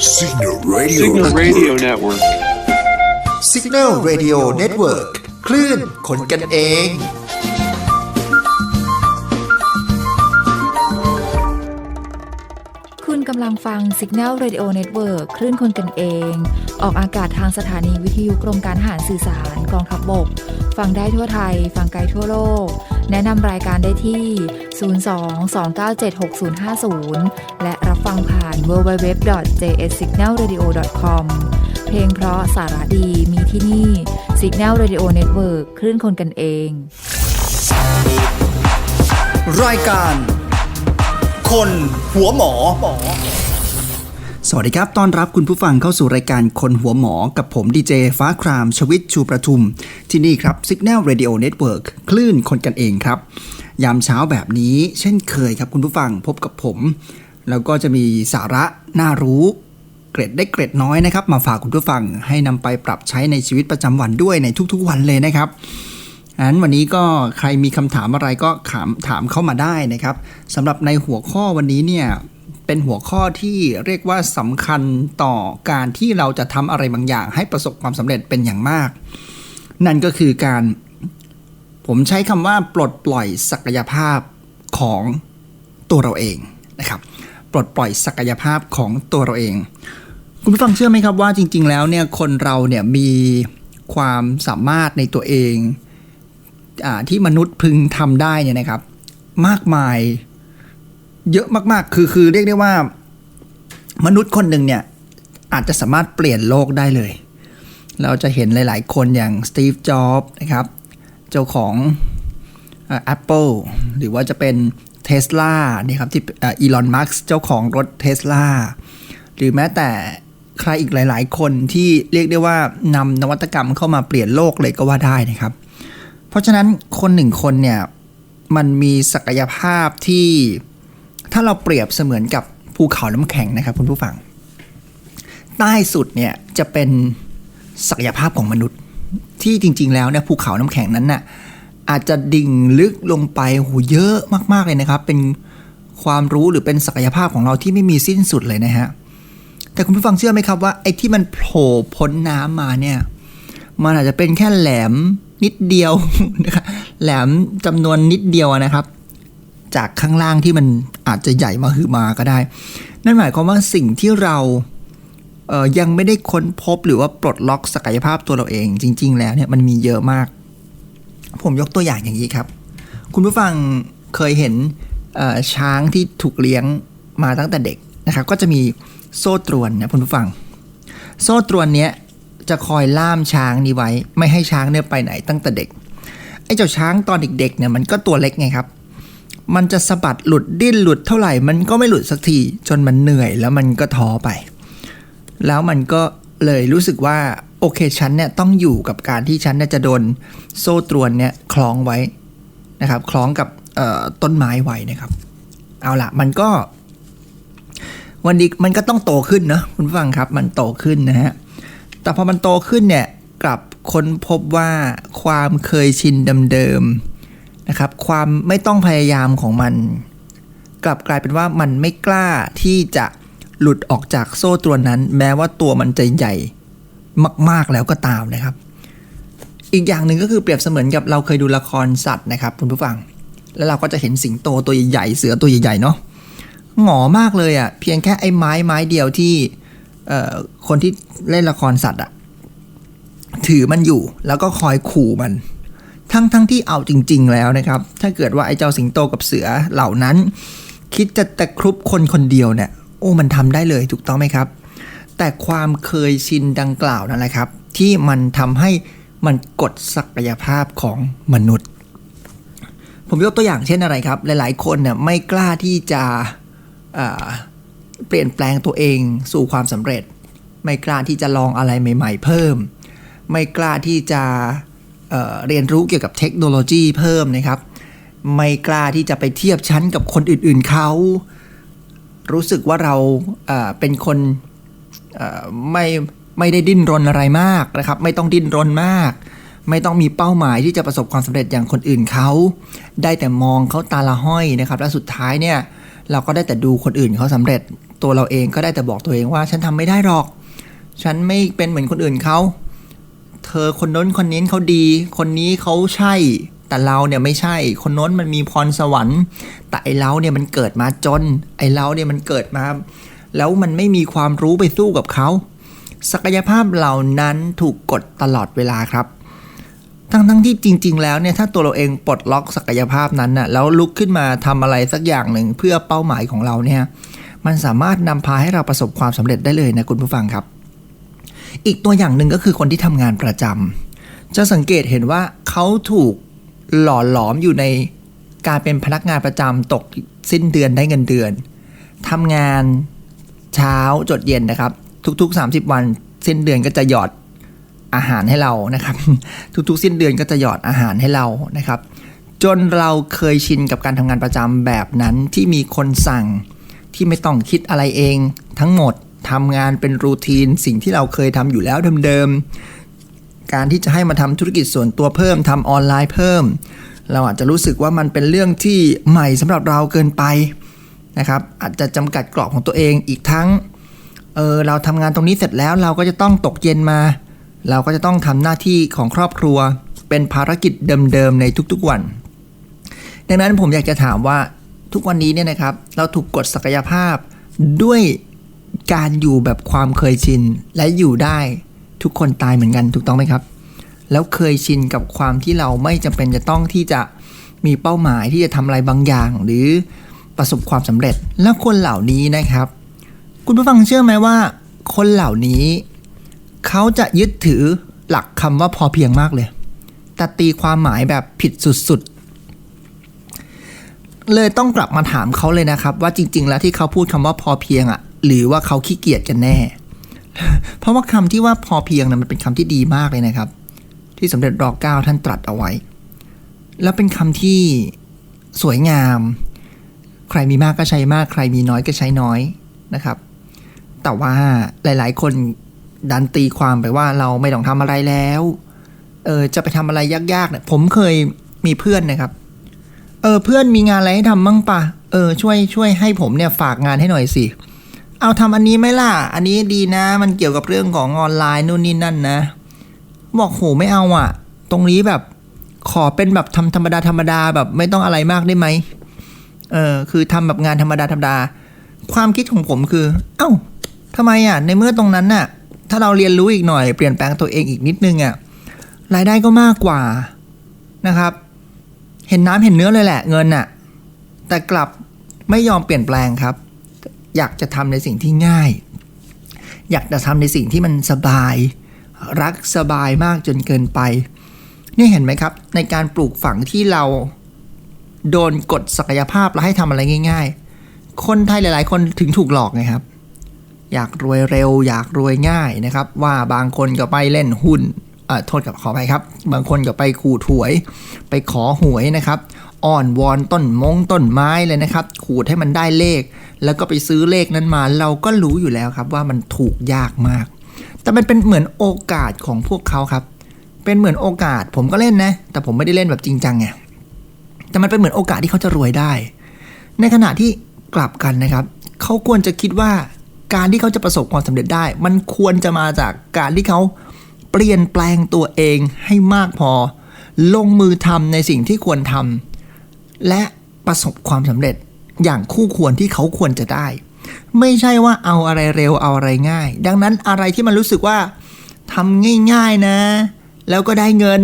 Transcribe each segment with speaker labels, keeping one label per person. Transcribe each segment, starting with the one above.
Speaker 1: Signal Radio.
Speaker 2: Signal Radio Network.
Speaker 3: Signal Radio Network คลื่นคนกันเอง
Speaker 4: คุณกำลังฟัง Signal Radio Network คลื่นคนกันเอง ออกอากาศทางสถานีวิทยุกรมการทหารสื่อสารกองทัพบบก ฟังได้ทั่วไทย ฟังไกลทั่วโลก แนะนำรายการได้ที่ 02-297-6050 และรับฟังผ่าน www.jssignalradio.com เพลงเพราะสาระดีมีที่นี่ Signal Radio Network คลื่นคนกันเอง
Speaker 5: รายการ คนหัวหมอ สวัสดีครับ ต้อนรับคุณผู้ฟังเข้าสู่รายการคนหัวหมอ กับผมดีเจฟ้าคราม ชวิตชูประทุม ที่นี่ครับ Signal Radio Network คลื่นคนกันเองครับ ยามเช้าแบบนี้เช่นเคยครับคุณผู้ฟังพบกับผม แล้วก็จะมีสาระน่ารู้ เกร็ดได้เกร็ดน้อยนะครับ มาฝากคุณผู้ฟังให้นำไปปรับใช้ในชีวิตประจำวันด้วยในทุกๆ วันเลยนะครับอันวันนี้ก็ใครมีคำถามอะไรก็ถามถามเข้ามาได้นะครับสำหรับในหัวข้อวันนี้เนี่ย เป็นหัวข้อที่เรียกว่าสำคัญต่อการที่เราจะทำอะไรบางอย่าง ให้ประสบความสำเร็จเป็นอย่างมาก นั่นก็คือการ ผมใช้คำว่าปลดปล่อยศักยภาพของตัวเราเองนะครับปลดปล่อยศักยภาพของตัวเราเอง คุณผู้ฟังเชื่อไหมครับว่าจริง ๆ แล้วเนี่ยคนเราเนี่ยมีความสามารถในตัวเองอ่าที่มนุษย์พึงทำได้เนี่ยนะครับ มากมาย เยอะมากๆ คือคือเรียกได้ว่า มนุษย์คนหนึ่งเนี่ย อาจจะสามารถเปลี่ยนโลกได้เลย เราจะเห็นหลาย ๆ คนอย่างสตีฟจ็อบส์นะครับ เจ้าของแอปเปิลหรือว่าจะเป็นเท s l a นี่ครับที่อีลอนมัสเจ้าของรถเท s l a หรือแม้แต่ใครอีกหลาย ๆ คนที่เรียกได้ว่านำนวัตกรรมเข้ามาเปลี่ยนโลกเลยก็ว่าได้นะครับ เพราะฉะนั้นคนหนึ่งคนเนี่ย มันมีศักยภาพที่ ถ้าเราเปรียบเสมือนกับภูเขาน้ำแข็งนะครับคุณผู้ฟัง ใต้สุดเนี่ยจะเป็นศักยภาพของมนุษย์ ที่จริง ๆ แล้วเนี่ยภูเขาน้ำแข็งนั้นน่ะอาจจะดิ่งลึกลงไปโหเยอะมากๆเลยนะครับ เป็นความรู้หรือเป็นศักยภาพของเราที่ไม่มีสิ้นสุดเลยนะฮะแต่คุณผู้ฟังเชื่อไหมครับว่าไอ้ที่มันโผล่พ้นน้ำมาเนี่ยมันอาจจะเป็นแค่แหลมนิดเดียวนะครับแหลมจำนวนนิดเดียวนะครับ จากข้างล่างที่มันอาจจะใหญ่มาหือมาก็ได้ นั่นหมายความว่าสิ่งที่เราเยังไม่ได้ค้นพบหรือว่าปลดล็อกศักยภาพตัวเราเอง จริง ๆ แล้วเนี่ยมันมีเยอะมาก ผมยกตัวอย่างอย่างนี้ครับ คุณผู้ฟังเคยเห็นช้างที่ถูกเลี้ยงมาตั้งแต่เด็กนะครับ ก็จะมีโซ่ตรวนนะคุณผู้ฟัง โซ่ตรวนเนี้ยจะคอยล่ามช้างนี้ไว้ ไม่ให้ช้างเนี่ยไปไหนตั้งแต่เด็กไอ้เจ้าช้างตอนเด็กๆเนี่ยมันก็ตัวเล็กไงครับ มันจะสะบัดหลุดดิ้นหลุดเท่าไหร่ มันก็ไม่หลุดสักทีจนมันเหนื่อยแล้วมันก็ท้อไป แล้วมันก็เลยรู้สึกว่าโอเคฉันเนี่ยต้องอยู่กับการที่ฉันเนี่ยจะโดนโซ่ตรวนเนี่ยคล้องไว้นะครับคล้องกับต้นไม้ไว้นะครับ เอาละมันก็ วันดีมันก็ต้องโตขึ้นเนะคุณฟังครับ มันโตขึ้นนะฮะแต่พอมันโตขึ้นเนี่ยกลับค้นพบว่าความเคยชินเดิมๆ นะครับความไม่ต้องพยายามของมัน กลับกลายเป็นว่ามันไม่กล้าที่จะหลุดออกจากโซ่ตรวนนั้น แม้ว่าตัวมันจะใหญ่มาก ๆแล้วก็ตามนะครับ อีกอย่างหนึ่งก็คือเปรียบเสมือนกับเราเคยดูละครสัตว์นะครับคุณผู้ฟัง แล้วเราก็จะเห็นสิงโตตัวใหญ่ๆเสือตัวใหญ่ๆเนาะหงอมากเลยอะ่ะเพียงแค่ไอ้ไม้ไม้เดียวที่คนที่เล่นละครสัตว์อะถือมันอยู่แล้วก็คอยขู่มัน ทั้งทั้งที่เอาจริง ๆ แล้วนะครับ ถ้าเกิดว่าไอ้เจ้าสิงโตกับเสือเหล่านั้น คิดจะตะครุบคนคนเดียวเนี่ยโอ้มันทำได้เลยถูกต้องไหมครับ แต่ความเคยชินดังกล่าวนั่นแหละครับ ที่มันทำให้มันกดศักยภาพของมนุษย์ ผมยกตัวอย่างเช่นอะไรครับ หลายๆ คนเนี่ยไม่กล้าที่จะเปลี่ยนแปลงตัวเองสู่ความสำเร็จ ไม่กล้าที่จะลองอะไรใหม่ ๆ เพิ่ม ไม่กล้าที่จะ เเรียนรู้เกี่ยวกับเทคโนโลยีเพิ่มนะครับ ไม่กล้าที่จะไปเทียบชั้นกับคนอื่นๆเขา รู้สึกว่าเราเเป็นคนไม่ไม่ได้ดิ้นรนอะไรมากนะครับ ไม่ต้องดิ้นรนมาก ไม่ต้องมีเป้าหมายที่จะประสบความสำเร็จอย่างคนอื่นเขา ได้แต่มองเขาตาละห้อยนะครับ และสุดท้ายเนี่ยเราก็ได้แต่ดูคนอื่นเขาสำเร็จ ตัวเราเองก็ได้แต่บอกตัวเองว่า ฉันทำไม่ได้หรอก ฉันไม่เป็นเหมือนคนอื่นเขา เธอคนโน้นคนนี้เขาดี คนนี้เขาใช่ แต่เราเนี่ยไม่ใช่ คนโน้นมันมีพรสวรรค์ แต่ไอเราเนี่ยมันเกิดมาจน ไอเราเนี่ยมันเกิดมา แล้วมันไม่มีความรู้ไปสู้กับเขาศักยภาพเหล่านั้นถูกกดตลอดเวลาครับ ทั้งทั้งที่จริง ๆ แล้วเนี่ยถ้าตัวเราเองปลดล็อกศักยภาพนั้นน่ะแล้วลุกขึ้นมาทำอะไรสักอย่างหนึ่งเพื่อเป้าหมายของเราเนี่ยมันสามารถนำพาให้เราประสบความสำเร็จได้เลยนะคุณผู้ฟังครับ อีกตัวอย่างหนึ่งก็คือคนที่ทำงานประจำจะสังเกตเห็นว่าเขาถูกหล่อหลอมอยู่ในการเป็นพนักงานประจำตกสิ้นเดือนได้เงินเดือนทำงานเช้าจดเย็นนะครับ ทุก ๆ 30 วันสิ้นเดือนก็จะหยอดอาหารให้เรานะครับ ทุกๆ สิ้นเดือนก็จะหยอดอาหารให้เรานะครับ จนเราเคยชินกับการทำงานประจำแบบนั้นที่มีคนสั่งที่ไม่ต้องคิดอะไรเองทั้งหมด ทำงานเป็นรูทีน สิ่งที่เราเคยทำอยู่แล้วเดิมๆ การที่จะให้มาทำธุรกิจส่วนตัวเพิ่มทำออนไลน์เพิ่ม เราอาจจะรู้สึกว่ามันเป็นเรื่องที่ใหม่สำหรับเราเกินไปนะครับอาจจะจำกัดกรอบของตัวเองอีกทั้งเออเราทำงานตรงนี้เสร็จแล้วเราก็จะต้องตกเย็นมา เราก็จะต้องทำหน้าที่ของครอบครัว เป็นภารกิจเดิมๆในทุกๆวัน ดังนั้นผมอยากจะถามว่าทุกวันนี้เนี่ยนะครับ เราถูกกดศักยภาพด้วย การอยู่แบบความเคยชินและอยู่ได้ทุกคนตายเหมือนกันถูกต้องไหมครับ แล้วเคยชินกับความที่เราไม่จำเป็นจะต้องที่จะมีเป้าหมายที่จะทำอะไรบางอย่าง หรือประสบความสำเร็จแล้วคนเหล่านี้นะครับ คุณผู้ฟังเชื่อไหมว่า คนเหล่านี้ เขาจะยึดถือหลักคำว่าพอเพียงมากเลย แต่ตีความหมายแบบผิดสุดๆ เลยต้องกลับมาถามเขาเลยนะครับ ว่าจริง ๆ แล้วที่เขาพูดคำว่าพอเพียงอะ่ะ หรือว่าเขาขี้เกียจกันแน่ เพราะว่าคำที่ว่าพอเพียงนะมันเป็นคำที่ดีมากเลยนะครับ ที่สมเด็จรอเก้าท่านตรัสเอาไว้ แล้วเป็นคำที่สวยงาม ใครมีมากก็ใช้มาก ใครมีน้อยก็ใช้น้อยนะครับ แต่ว่าหลาย ๆ คนดันตีความไปว่าเราไม่ต้องทำอะไรแล้ว เออจะไปทำอะไรยากๆเนี่ยผมเคยมีเพื่อนนะครับ เออเพื่อนมีงานอะไรให้ทำบ้างปะเออช่วยช่วยให้ผมเนี่ยฝากงานให้หน่อยสิเเอาทำอันนี้ไหมล่ะ อันนี้ดีนะ มันเกี่ยวกับเรื่องของออนไลน์นู่นนี่นั่นนะ บอกโหไม่เอาอะ ตรงนี้แบบขอเป็นแบบทำธรรมดาธรรมดาแบบไม่ต้องอะไรมากได้ไหมเออคือทำแบบงานธรรมดาธรรมดา ความคิดของผมคือ เอ้าทำไมอะ ในเมื่อตรงนั้นน่ะ ถ้าเราเรียนรู้อีกหน่อยเปลี่ยนแปลงตัวเองอีกนิดนึงอะรายได้ก็มากกว่านะครับ เห็นน้ำเห็นเนื้อเลยแหละเงินน่ะ แต่กลับไม่ยอมเปลี่ยนแปลงครับ อยากจะทำในสิ่งที่ง่าย อยากจะทำในสิ่งที่มันสบาย รักสบายมากจนเกินไป นี่เห็นไหมครับ ในการปลูกฝังที่เราโดนกดศักยภาพแล้วให้ทำอะไรง่าย ๆ คนไทยหลาย ๆ คนถึงถูกหลอกไงครับ อยากรวยเร็ว อยากรวยง่ายนะครับ ว่าบางคนก็ไปเล่นหุ้นโทษกับขอไปครับ บางคนก็ไปขูดหวย ไปขอหวยนะครับ อ้อนวอนต้นมงต้นไม้เลยนะครับ ขูดให้มันได้เลข แล้วก็ไปซื้อเลขนั้นมา เราก็รู้อยู่แล้วครับว่ามันถูกยากมาก แต่มันเป็นเหมือนโอกาสของพวกเขาครับ เป็นเหมือนโอกาสผมก็เล่นนะ แต่ผมไม่ได้เล่นแบบจริงจังไงแต่มันเป็นเหมือนโอกาสที่เขาจะรวยได้ ในขณะที่กลับกันนะครับ เขาควรจะคิดว่าการที่เขาจะประสบความสำเร็จได้ มันควรจะมาจากการที่เขาเปลี่ยนแปลงตัวเองให้มากพอ ลงมือทำในสิ่งที่ควรทำ และประสบความสำเร็จอย่างคู่ควรที่เขาควรจะได้ ไม่ใช่ว่าเอาอะไรเร็วเอาอะไรง่าย ดังนั้นอะไรที่มันรู้สึกว่าทำง่ายๆนะ แล้วก็ได้เงิน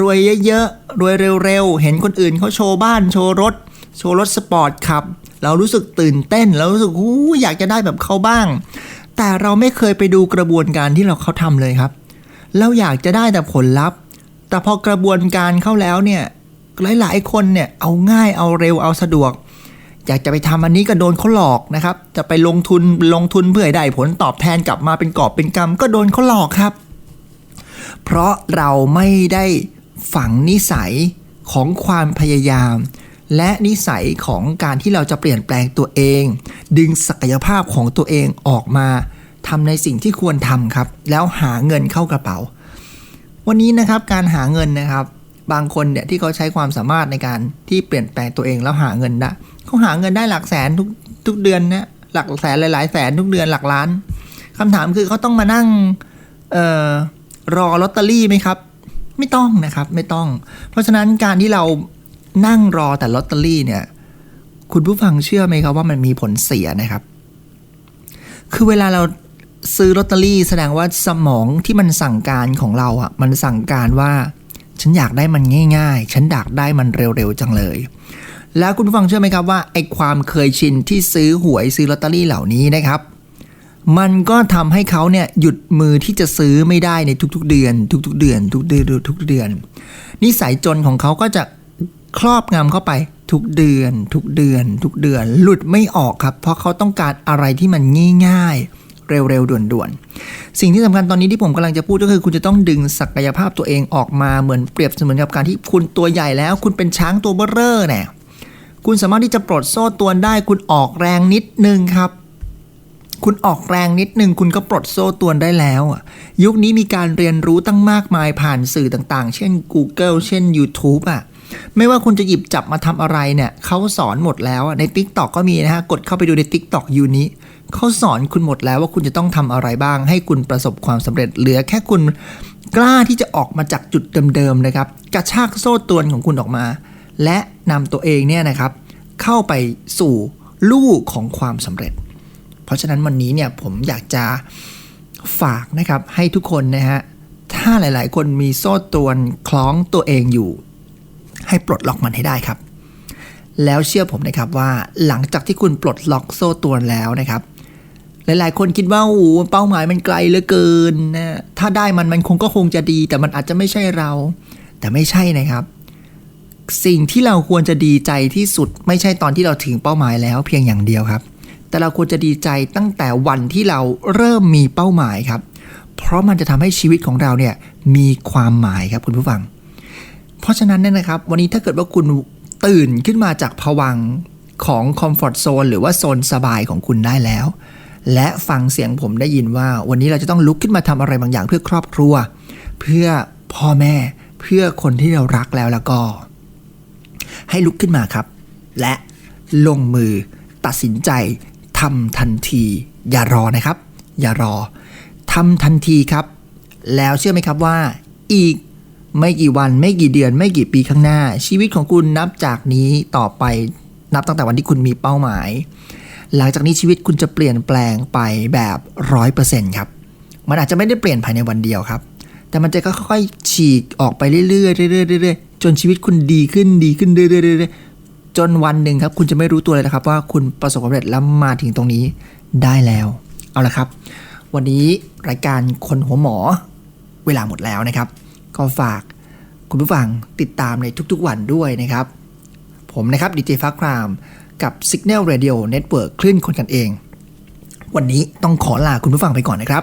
Speaker 5: รวยเยอะๆ รวยเร็วๆ เห็นคนอื่นเขาโชว์บ้านโชว์รถ โชว์รถสปอร์ตขับ เรารู้สึกตื่นเต้น เรารู้สึกหูอยากจะได้แบบเขาบ้าง แต่เราไม่เคยไปดูกระบวนการที่เราเขาทำเลยครับ เราอยากจะได้แต่ผลลัพธ์ แต่พอกระบวนการเข้าแล้วเนี่ย หลาย ๆ คนเนี่ยเอาง่ายเอาเร็วเอาสะดวก อยากจะไปทำอันนี้ก็โดนเขาหลอกนะครับ จะไปลงทุนลงทุนเพื่อให้ได้ผลตอบแทนกลับมาเป็นกอบเป็นกำก็โดนเขาหลอกครับ เพราะเราไม่ได้ฝังนิสัยของความพยายาม และนิสัยของการที่เราจะเปลี่ยนแปลงตัวเอง ดึงศักยภาพของตัวเองออกมาทำในสิ่งที่ควรทำครับ แล้วหาเงินเข้ากระเป๋า วันนี้นะครับการหาเงินนะครับ บางคนเนี่ยที่เขาใช้ความสามารถในการที่เปลี่ยนแปลงตัวเองแล้วหาเงินได้เขาหาเงินได้หลักแสนทุกทุกเดือนนะหลักแสนหลายๆแสนทุกเดือนหลักล้านคำถามคือเขาต้องมานั่งเอ่อรอลอตเตอรี่ไหมครับ ไม่ต้องนะครับไม่ต้อง เพราะฉะนั้นการที่เรานั่งรอแต่ลอตเตอรี่เนี่ย คุณผู้ฟังเชื่อไหมครับว่ามันมีผลเสียนะครับ คือเวลาเราซื้อลอตเตอรี่แสดงว่าสมองที่มันสั่งการของเราอะ มันสั่งการว่า ฉันอยากได้มันง่าย ๆ ฉันอยากได้มันเร็วๆจังเลย แล้วคุณผู้ฟังเชื่อไหมครับว่าไอ้ความเคยชินที่ซื้อหวยซื้อลอตเตอรี่เหล่านี้นะครับ มันก็ทำให้เขาเนี่ยหยุดมือที่จะซื้อไม่ได้ในทุกๆเดือน ทุกๆเดือน ทุกเดือนทุกๆเดือน นิสัยจนของเขาก็จะครอบงำเข้าไปทุกเดือน ทุกเดือน ทุกเดือน หลุดไม่ออกครับ เพราะเขาต้องการอะไรที่มันง่ายๆ เร็วๆ ด่วนๆ สิ่งที่สำคัญตอนนี้ที่ผมกำลังจะพูดก็คือ คุณจะต้องดึงศักยภาพตัวเองออกมาเหมือนเปรียบเสมือนกับการที่คุณตัวใหญ่แล้ว คุณเป็นช้างตัวเบ้อเร่อเนี่ยคุณสามารถที่จะปลดโซ่ตรวได้ คุณออกแรงนิดนึงครับคุณออกแรงนิดหนึ่งคุณก็ปลดโซ่ตรวนได้แล้วอะยุคนี้มีการเรียนรู้ตั้งมากมายผ่านสื่อต่างๆ เช่น Google เช่น YouTube อะไม่ว่าคุณจะหยิบจับมาทำอะไรเนี่ยเขาสอนหมดแล้วใน Tik t o อกก็มีนะฮะ กดเข้าไปดูใน Tik t o อกยูนี้ เขาสอนคุณหมดแล้วว่าคุณจะต้องทำอะไรบ้าง ให้คุณประสบความสำเร็จเหลือแค่คุณกล้าที่จะออกมาจากจุดเดิมๆนะครับ กระชากโซ่ตรวนของคุณออกมา และนำตัวเองเนี่ยนะครับ เข้าไปสู่ลู่ของความสำเร็จ เพราะฉะนั้นวันนี้เนี่ยผมอยากจะฝากนะครับให้ทุกคนนะฮะถ้าหลายๆ คนมีโซ่ตรวนคล้องตัวเองอยู่ ให้ปลดล็อกมันให้ได้ครับ แล้วเชื่อผมนะครับว่าหลังจากที่คุณปลดล็อกโซ่ตรวนแล้วนะครับ หลาย ๆ คนคิดว่าโอ้โหเป้าหมายมันไกลเหลือเกินนะถ้าได้มันมันคงก็คงจะดี แต่มันอาจจะไม่ใช่เรา แต่ไม่ใช่นะครับ สิ่งที่เราควรจะดีใจที่สุด ไม่ใช่ตอนที่เราถึงเป้าหมายแล้วเพียงอย่างเดียวครับ แต่เราควรจะดีใจตั้งแต่วันที่เราเริ่มมีเป้าหมายครับ เพราะมันจะทำให้ชีวิตของเราเนี่ยมีความหมายครับคุณผู้ฟัง เพราะฉะนั้นเนี่ยนะครับ วันนี้ถ้าเกิดว่าคุณตื่นขึ้นมาจากผวังของคอมฟอร์ทโซนหรือว่าโซนสบายของคุณได้แล้ว และฟังเสียงผมได้ยินว่า วันนี้เราจะต้องลุกขึ้นมาทำอะไรบางอย่างเพื่อครอบครัว เพื่อพ่อแม่เพื่อคนที่เรารักแล้วแล้วก็ ให้ลุกขึ้นมาครับ และลงมือตัดสินใจทำทันที อย่ารอนะครับ อย่ารอทำทันทีครับ แล้วเชื่อไหมครับว่า อีกไม่กี่วันไม่กี่เดือน ไม่กี่ปีข้างหน้า ชีวิตของคุณนับจากนี้ต่อไปนับตั้งแต่วันที่คุณมีเป้าหมาย หลังจากนี้ชีวิตคุณจะเปลี่ยนแปลงไปแบบร้อยเปอร์เซ็นต์ครับ มันอาจจะไม่ได้เปลี่ยนภายในวันเดียวครับ แต่มันจะค่อยๆฉีกออกไปเรื่อยๆเรื่อยๆจนชีวิตคุณดีขึ้นดีขึ้นเรื่อยๆเรื่อยๆจนวันหนึ่งครับ คุณจะไม่รู้ตัวเลยนะครับว่าคุณประสบความสำเร็จแล้วมาถึงตรงนี้ได้แล้ว เอาละครับ วันนี้รายการคนหัวหมอเวลาหมดแล้วนะครับ ก็ฝากคุณผู้ฟังติดตามในทุกๆวันด้วยนะครับ ผมนะครับดีเจฟ้าคราม กับ Signal Radio Network คลื่นคนกันเอง วันนี้ต้องขอลาคุณผู้ฟังไปก่อนนะครับ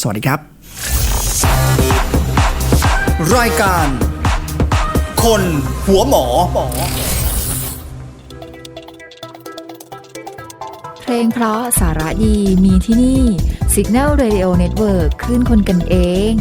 Speaker 5: สวัสดีครับ รายการ คนหัวหมอ
Speaker 4: เพลงเพราะสาระดีมีที่นี่ Signal Radio Network คลื่นคนกันเอง